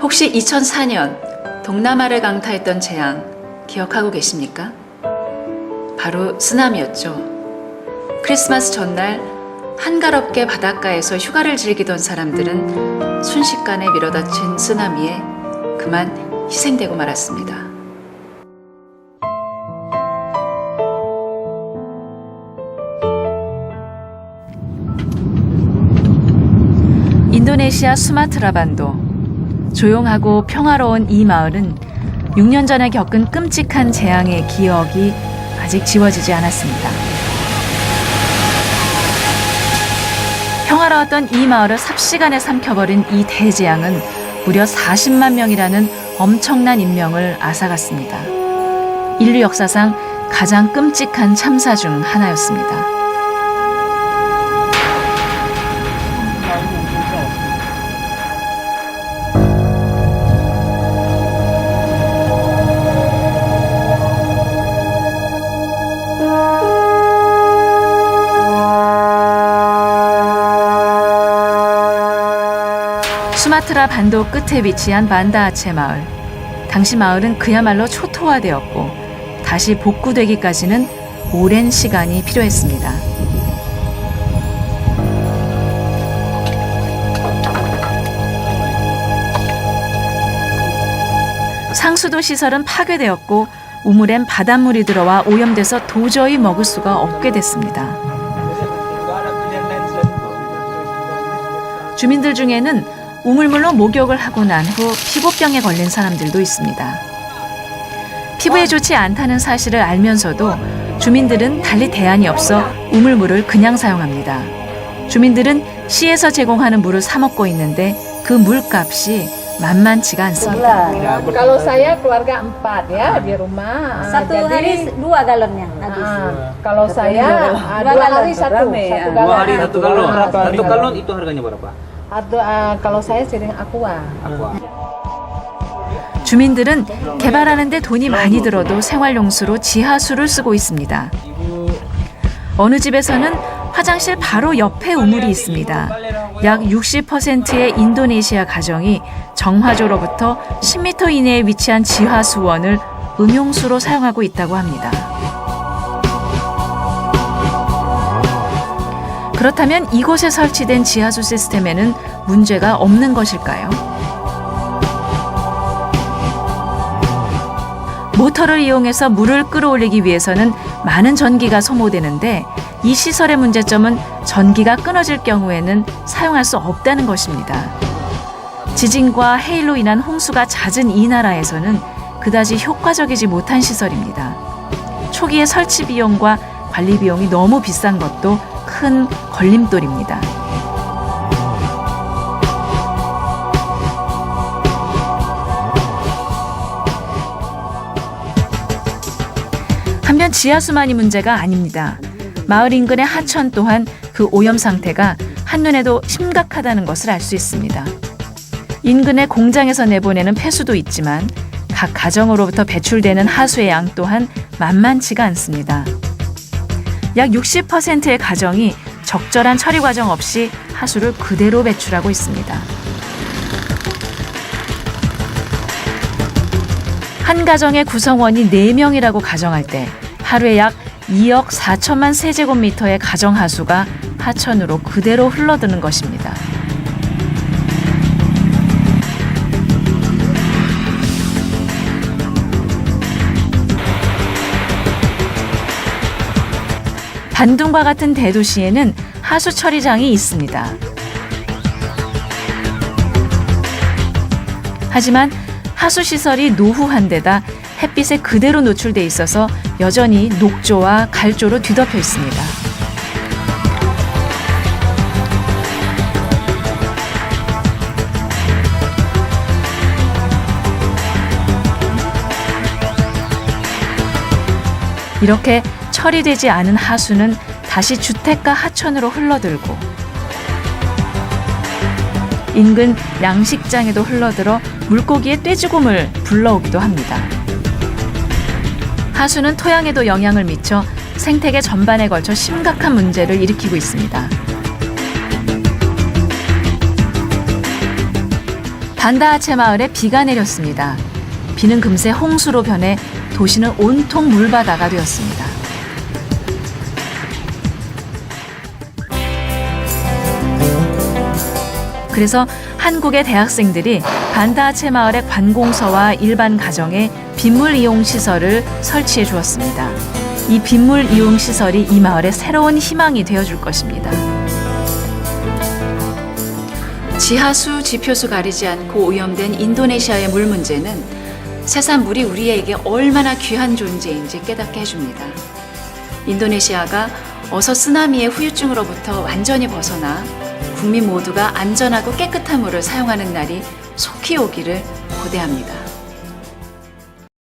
혹시 2004년 동남아를 강타했던 재앙 기억하고 계십니까? 바로 쓰나미였죠. 크리스마스 전날 한가롭게 바닷가에서 휴가를 즐기던 사람들은 순식간에 밀어닥친 쓰나미에 그만 희생되고 말았습니다. 인도네시아 수마트라 반도 조용하고 평화로운 이 마을은 6년 전에 겪은 끔찍한 재앙의 기억이 아직 지워지지 않았습니다. 평화로웠던 이 마을을 삽시간에 삼켜버린 이 대재앙은 무려 40만 명이라는 엄청난 인명을 앗아갔습니다. 인류 역사상 가장 끔찍한 참사 중 하나였습니다. 수마트라 반도 끝에 위치한 반다아체 마을. 당시 마을은 그야말로 초토화되었고 다시 복구되기까지는 오랜 시간이 필요했습니다. 상수도 시설은 파괴되었고 우물엔 바닷물이 들어와 오염돼서 도저히 먹을 수가 없게 됐습니다. 주민들 중에는 우물물로 목욕을 하고 난 후 피부병에 걸린 사람들도 있습니다. 피부에 좋지 않다는 사실을 알면서도 주민들은 달리 대안이 없어 우물물을 그냥 사용합니다. 주민들은 시에서 제공하는 물을 사 먹고 있는데 그 물값이 만만치가 않습니다. Kalau saya keluarga empat ya di rumah. Ah, Satu jadi, hari dua galonnya habis. ah, kalau saya ah, Dua dua galon, hari satu, rame ya. satu Dua galon. hari satu galon. Ah, Satu galon itu harganya berapa? Atau kalau saya sering aqua. Aqua. 주민들은 개발하는데 돈이 많이 들어도 생활용수로 지하수를 쓰고 있습니다. 어느 집에서는 화장실 바로 옆에 우물이 있습니다. 약 60%의 인도네시아 가정이 정화조로부터 10m 이내에 위치한 지하수원을 음용수로 사용하고 있다고 합니다. 그렇다면 이곳에 설치된 지하수 시스템에는 문제가 없는 것일까요? 모터를 이용해서 물을 끌어올리기 위해서는 많은 전기가 소모되는데 이 시설의 문제점은 전기가 끊어질 경우에는 사용할 수 없다는 것입니다. 지진과 해일로 인한 홍수가 잦은 이 나라에서는 그다지 효과적이지 못한 시설입니다. 초기의 설치 비용과 관리 비용이 너무 비싼 것도 큰 걸림돌입니다. 한편 지하수만이 문제가 아닙니다. 마을 인근의 하천 또한 그 오염 상태가 한눈에도 심각하다는 것을 알 수 있습니다. 인근의 공장에서 내보내는 폐수도 있지만 각 가정으로부터 배출되는 하수의 양 또한 만만치가 않습니다. 약 60%의 가정이 적절한 처리 과정 없이 하수를 그대로 배출하고 있습니다. 한 가정의 구성원이 4명이라고 가정할 때 하루에 약 2억 4천만 세제곱미터의 가정 하수가 하천으로 그대로 흘러드는 것입니다. 반둥과 같은 대도시에는 하수 처리장이 있습니다. 하지만 하수 시설이 노후한 데다 햇빛에 그대로 노출돼 있어서 여전히 녹조와 갈조로 뒤덮여 있습니다. 이렇게 처리되지 않은 하수는 다시 주택가 하천으로 흘러들고 인근 양식장에도 흘러들어 물고기의 떼죽음을 불러오기도 합니다. 하수는 토양에도 영향을 미쳐 생태계 전반에 걸쳐 심각한 문제를 일으키고 있습니다. 반다아체 마을에 비가 내렸습니다. 비는 금세 홍수로 변해 도시는 온통 물바다가 되었습니다. 그래서 한국의 대학생들이 반다아체 마을의 관공서와 일반 가정에 빗물 이용 시설을 설치해 주었습니다. 이 빗물 이용 시설이 이 마을의 새로운 희망이 되어 줄 것입니다. 지하수, 지표수 가리지 않고 오염된 인도네시아의 물 문제는 세상 물이 우리에게 얼마나 귀한 존재인지 깨닫게 해줍니다. 인도네시아가 어서 쓰나미의 후유증으로부터 완전히 벗어나 국민 모두가 안전하고 깨끗한 물을 사용하는 날이 속히 오기를 고대합니다.